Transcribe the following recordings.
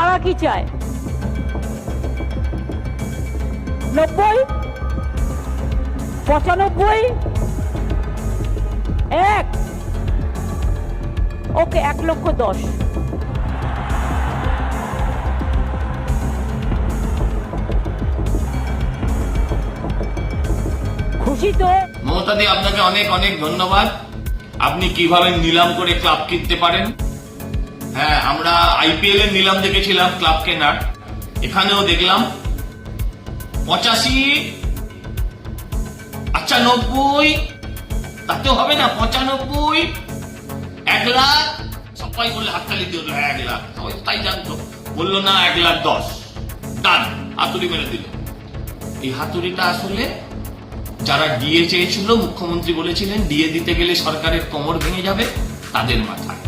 তারা কি চায়? নব্বই? পঁচানব্বই? এক? ওকে, এক লক্ষ দশ। খুশি তো? মমতাদি আপনাকে অনেক অনেক ধন্যবাদ। আপনি কীভাবে নিলাম করে ক্লাব কিনতে পারেন? হ্যাঁ আমরা আইপিএল এর নিলাম দেখেছিলাম ক্লাব কেনার এখানেও দেখলাম পঁচাশি আচ্ছা নব্বই তাতেও হবে না, পঁচানব্বই, এক লাখ, সবাই বললে হাততালি দিয়ে দিল এক লাখ। সবাই তাই জানতো। বলল, না, এক লাখ দশ। ডান হাতুড়ি মেরে দিল। এই হাতুড়িটা আসলে যারা ডিএ চেয়েছিল, মুখ্যমন্ত্রী বলেছিলেন, ডিএ দিতে গেলে সরকারের কোমর ভেঙে যাবে, তাদের মাথায়।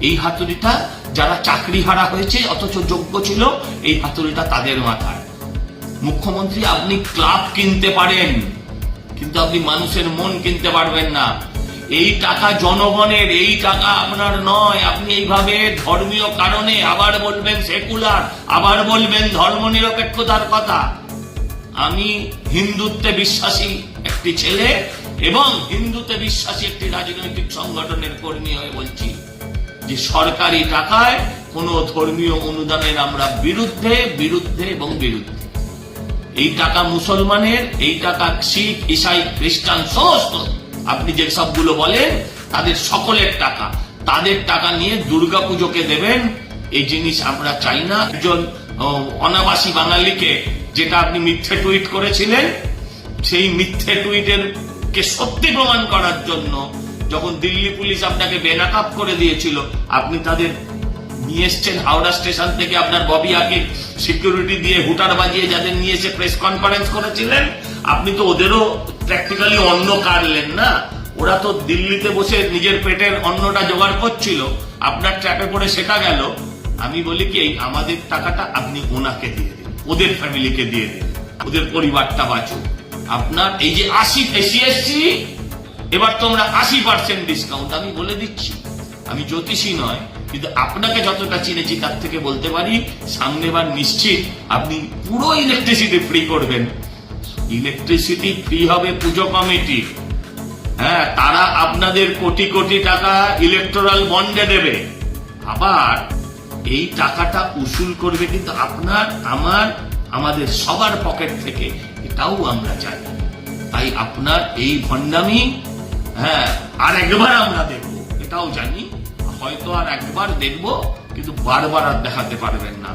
এই হাতুড়িটা যারা চাকরি হারা হয়েছে, অথচ যোগ্য ছিল, এই হাতুড়িটা তাদের মাথায়। মুখ্যমন্ত্রী, আপনি ক্লাব কিনতে পারেন, কিন্তু আপনি মানুষের মন কিনতে পারবেন না। এই টাকা জনগণের, এই টাকা আপনার নয়। আপনি এইভাবে ধর্মীয় কারণে আবার বলবেন সেকুলার, আবার বলবেন ধর্মনিরপেক্ষতার কথা। আমি হিন্দুত্বে বিশ্বাসী একটি ছেলে এবং হিন্দুতে বিশ্বাসী একটি রাজনৈতিক সংগঠনের কর্মী হয়ে বলছি। যে সরকারি টাকায় কোনো ধর্মীয় অনুদানের আমরা বিরুদ্ধে বিরুদ্ধে এবং বিরুদ্ধে। এই টাকা মুসলমানের, এই টাকা শিখ, ইসাই, খ্রিস্টান, সমস্ত আপনি যে সবগুলো বলেন, তাদের সকলের টাকা। তাদের টাকা নিয়ে দুর্গা পুজোকে দেবেন, এই জিনিস আমরা চাই না। একজন অনাবাসী বাঙালিকে যেটা আপনি মিথ্যে টুইট করেছিলেন, সেই মিথ্যে টুইটের কে সত্যি প্রমাণ করার জন্য যখন দিল্লি পুলিশ আপনাকে বেনাকাপ করে দিয়েছিল, আপনি তাদের নিয়ে এসছেন হাওড়া স্টেশন থেকে আপনার ববি আগে সিকিউরিটি দিয়ে হুটার বাজিয়ে যাদের নিয়ে এসে প্রেস কনফারেন্স করেছিলেন। আপনি তো ওদেরও প্র্যাকটিক্যালি অন্ন কাটলেন না। ওরা তো দিল্লিতে বসে নিজের পেটের অন্নটা জোগাড় করছিল। আপনার ট্র্যাপে পড়ে শেখা গেল। আমি বলি কি, এই আমাদের টাকাটা আপনি ওনাকে দিয়ে দিন, ওদের ফ্যামিলিকে দিয়ে দিন, ওদের পরিবারটা বাঁচুক। আপনার এই যে আশি এসি এবার তোমরা আশি পার্সেন্ট ডিসকাউন্ট আমি বলে দিচ্ছি, আমি জ্যোতিষী নয়, কিন্তু আপনাকে যতটা চিনেছি তার থেকে বলতে পারি সামনেবার নিশ্চিত আপনি পুরো ইলেকট্রিসিটি ফ্রি করবেন। ইলেকট্রিসিটি ফ্রি হবে পুজো কমিটি। হ্যাঁ তারা আপনাদের কোটি কোটি টাকা ইলেকটোরাল বন্ডে দেবে। আবার এই টাকাটা উসুল করবে কিন্তু আপনার, আমার, আমাদের সবার পকেট থেকে। এটাও আমরা চাই। তাই আপনার এই ভণ্ডামি হ্যাঁ আর একবার আমরা দেখব। এটাও জানি, হয়তো আর একবার দেখব, কিন্তু বারবার আর দেখাতে পারবেন না।